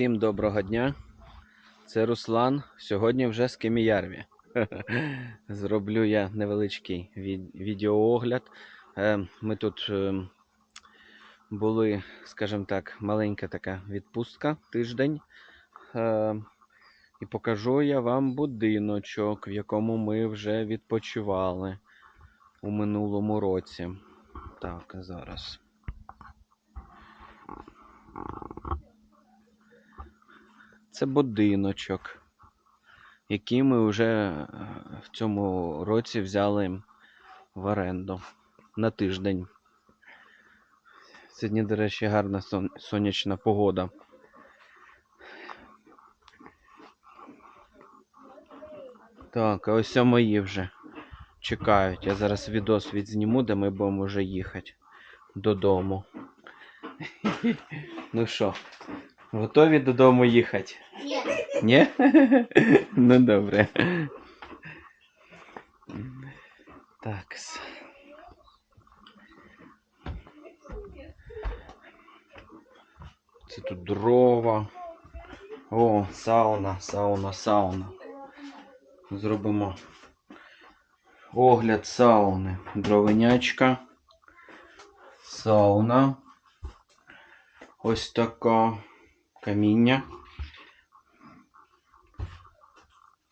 Всім доброго дня. Це Руслан. Сьогодні вже з Кеміярві. Зроблю я невеличкий від- відеоогляд. Е, Ми тут е, були, скажімо так, маленька така відпустка тиждень. Е, І покажу я вам будиночок, в якому ми вже відпочивали у минулому році. Так, зараз. Це будиночок, який ми вже е, в цьому році взяли в оренду на тиждень. Сьогодні, до речі, гарна сон- сонячна погода. Так, а ось мої вже чекають. Я зараз відос відзніму, де ми будемо вже їхати додому. Ну що, готові додому їхати? Нет. Ні? ну добре. Так. Це тут дрова. О, сауна, сауна, сауна. Зробимо огляд сауни. Дровенячка. Сауна. Ось така. Каміння.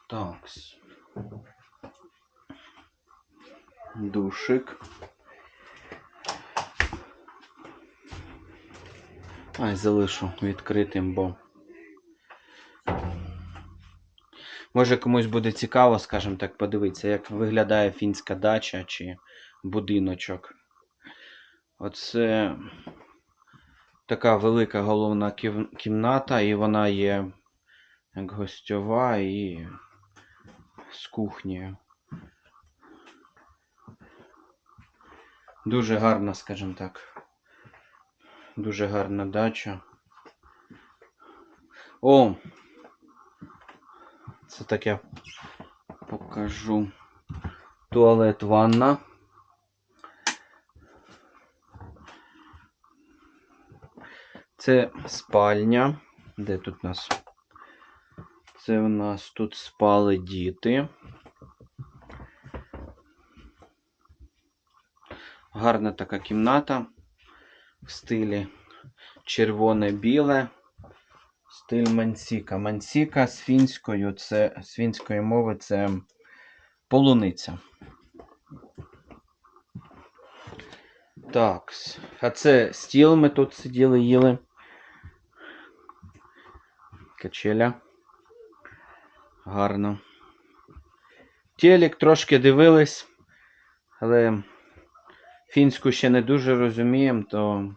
Такс. Душик. Ай, залишу відкритим, бо. Може комусь буде цікаво, скажімо так, подивитися, як виглядає фінська дача чи будиночок. Оце така велика головна кімната, і вона є як гостьова і з кухнею. Дуже гарна, скажімо так. Дуже гарна дача. О! Це так я покажу. Туалет, ванна. Це спальня. Де тут у нас? Це у нас тут спали діти. Гарна така кімната в стилі червоне-біле. Стиль Мансіка. Мансіка з фінською, це з фінської мови це полуниця. Так. А це стіл ми тут сиділи, їли. Качеля. Гарно. Телек трошки дивились, але фінську ще не дуже розуміємо, то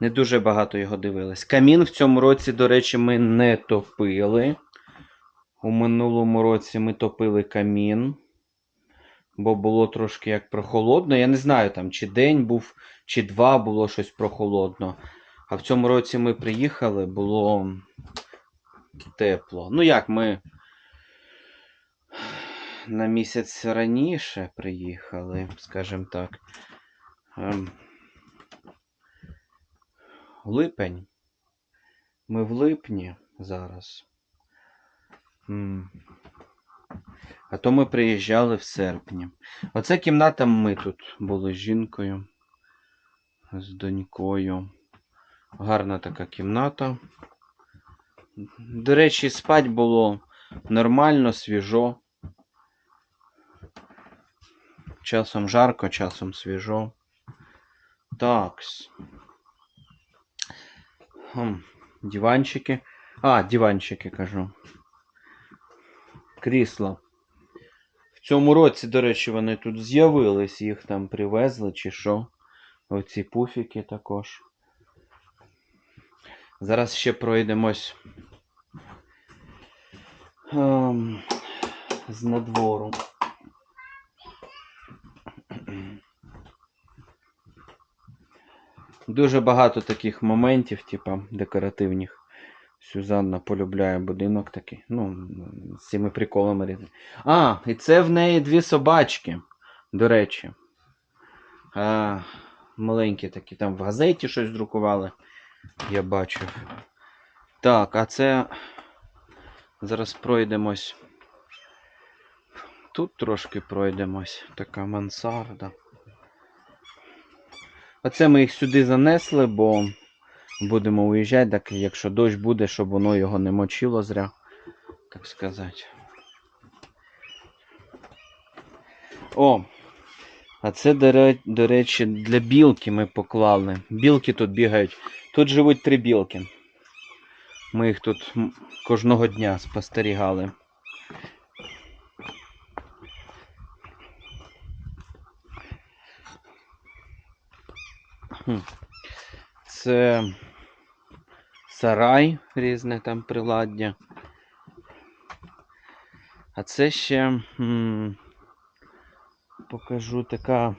не дуже багато його дивились. Камін в цьому році, до речі, ми не топили. У минулому році ми топили камін, бо було трошки як прохолодно. Я не знаю, там, чи день був, чи два було щось прохолодно. А в цьому році ми приїхали, було тепло. Ну як ми на місяць раніше приїхали, скажімо так. Ем, Липень. Ми в липні зараз. А то ми приїжджали в серпні. Оце кімната ми тут були з жінкою, з донькою. Гарна така кімната. До речі, спать було нормально, свіжо. Часом жарко, часом свіжо. Такс. Диванчики. А, диванчики кажу. Крісла. В цьому році, до речі, вони тут з'явились, їх там привезли чи що. Оці пуфіки також. Зараз ще пройдемось ем, з надвору. Дуже багато таких моментів, типа декоративних. Сюзанна полюбляє будинок такий. Ну, з цими приколами. різни- А, і це в неї дві собачки, до речі. А, маленькі такі, там в газеті щось друкували. Я бачив. Так, а це. Зараз пройдемось. Тут трошки пройдемось. Така мансарда. Оце ми їх сюди занесли, бо будемо уїжджати, так якщо дощ буде, щоб воно його не мочило зря, так сказати. О! А це, до, речі, для білки ми поклали. Білки тут бігають. Тут живуть три білки. Ми їх тут кожного дня спостерігали. Це сарай, різне там приладдя. А це ще покажу така,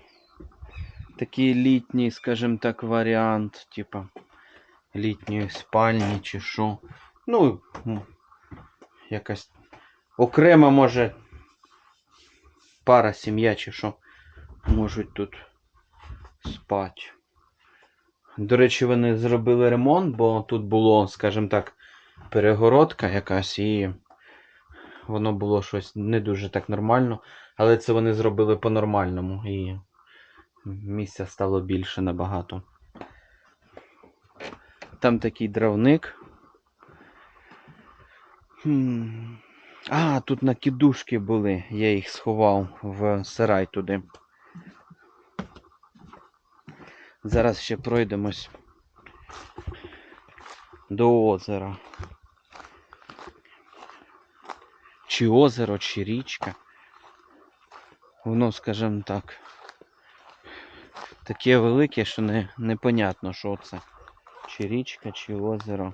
такий літній, скажімо так, варіант, типа літньої спальні чи що. Ну, якась окрема може пара сім'я чи що можуть тут спати. До речі, вони зробили ремонт, бо тут було, скажімо так, перегородка якась, і воно було щось не дуже так нормально. Але це вони зробили по-нормальному і місця стало більше набагато. Там такий дровник. Хм. А, тут накидушки були, я їх сховав в сарай туди. Зараз ще пройдемось до озера. Чи озеро, чи річка. Воно, скажімо так, таке велике, що не, непонятно, що це. Чи річка, чи озеро.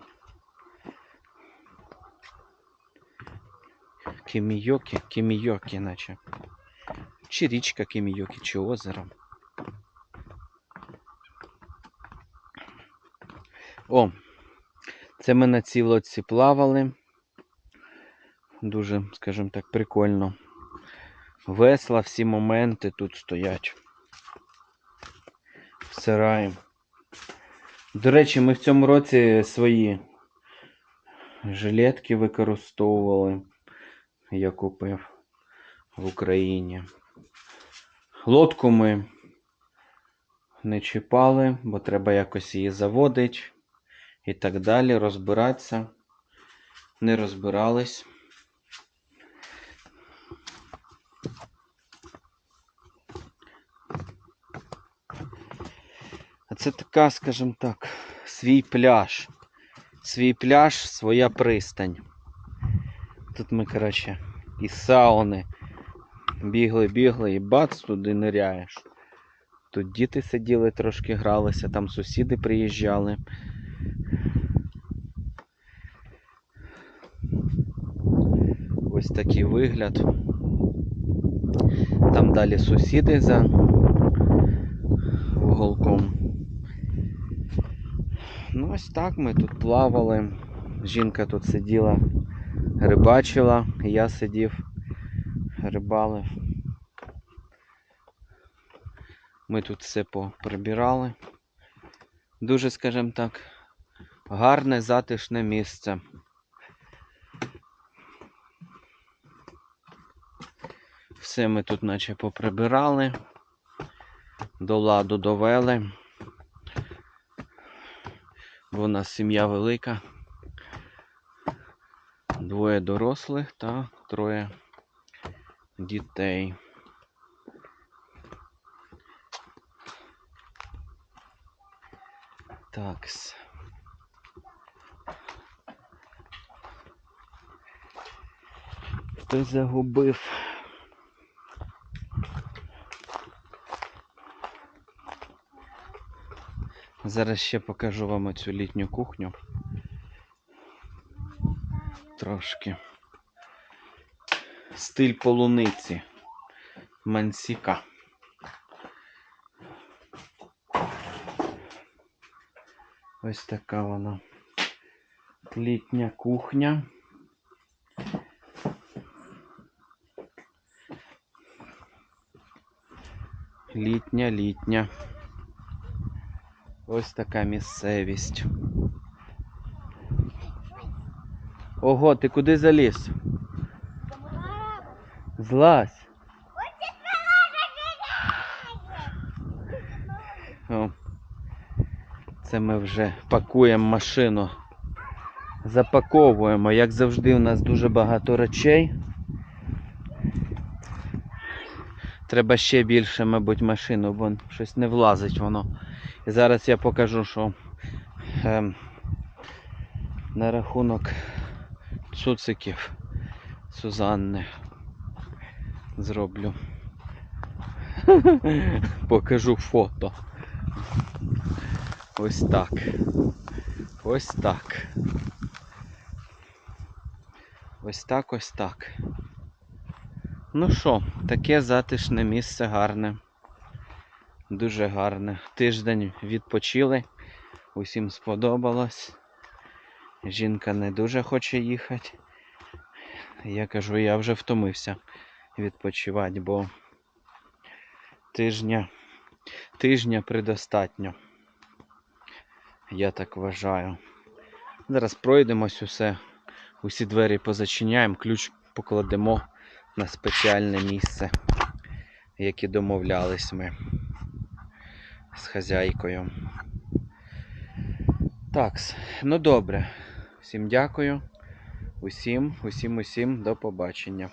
Кімійокі, кімійокі, наче. Чи річка Кімійокі, чи озеро. О, це ми на цій лодці плавали. Дуже, скажімо так, прикольно. Весла, всі моменти тут стоять. В сараї. До речі, ми в цьому році свої жилетки використовували. Я купив в Україні. Лодку ми не чіпали, бо треба якось її заводити і так далі, розбиратися. Не розбирались. Це така, скажімо так, свій пляж. Свій пляж, своя пристань. Тут ми, коротше, і сауни. Бігли, бігли і бац, туди ниряєш. Тут діти сиділи, трошки гралися, там сусіди приїжджали. Ось такий вигляд. Там далі сусіди за уголком. Ну ось так ми тут плавали. Жінка тут сиділа, рибачила, я сидів, рибалив. Ми тут все поприбирали. Дуже, скажімо так, гарне, затишне місце. Все ми тут наче поприбирали, до ладу довели. Бо у нас сім'я велика. Двоє дорослих та троє дітей. Такс. Хтось загубив. Зараз ще покажу вам оцю літню кухню. Трошки. Стиль полуниці. Мансіка. Ось така вона. Літня кухня. Літня, літня. Ось така місцевість. Ого, ти куди заліз? Злазь. О, це ми вже пакуємо машину. Запаковуємо. Як завжди, у нас дуже багато речей. Треба ще більше, мабуть, машину, бо щось не влазить воно. Зараз я покажу, що ем, на рахунок цуциків Сузанни зроблю. Покажу фото. Ось так. Ось так. Ось так, ось так. Ну що, таке затишне місце гарне. Дуже гарне. Тиждень відпочили. Усім сподобалось. Жінка не дуже хоче їхати. Я кажу, я вже втомився відпочивати, бо тижня, тижня предостатньо. Я так вважаю. Зараз пройдемось усе, усі двері позачиняємо, ключ покладемо на спеціальне місце, яке домовлялись ми з хазяйкою. Так, ну добре. Всім дякую. Усім, усім, усім до побачення.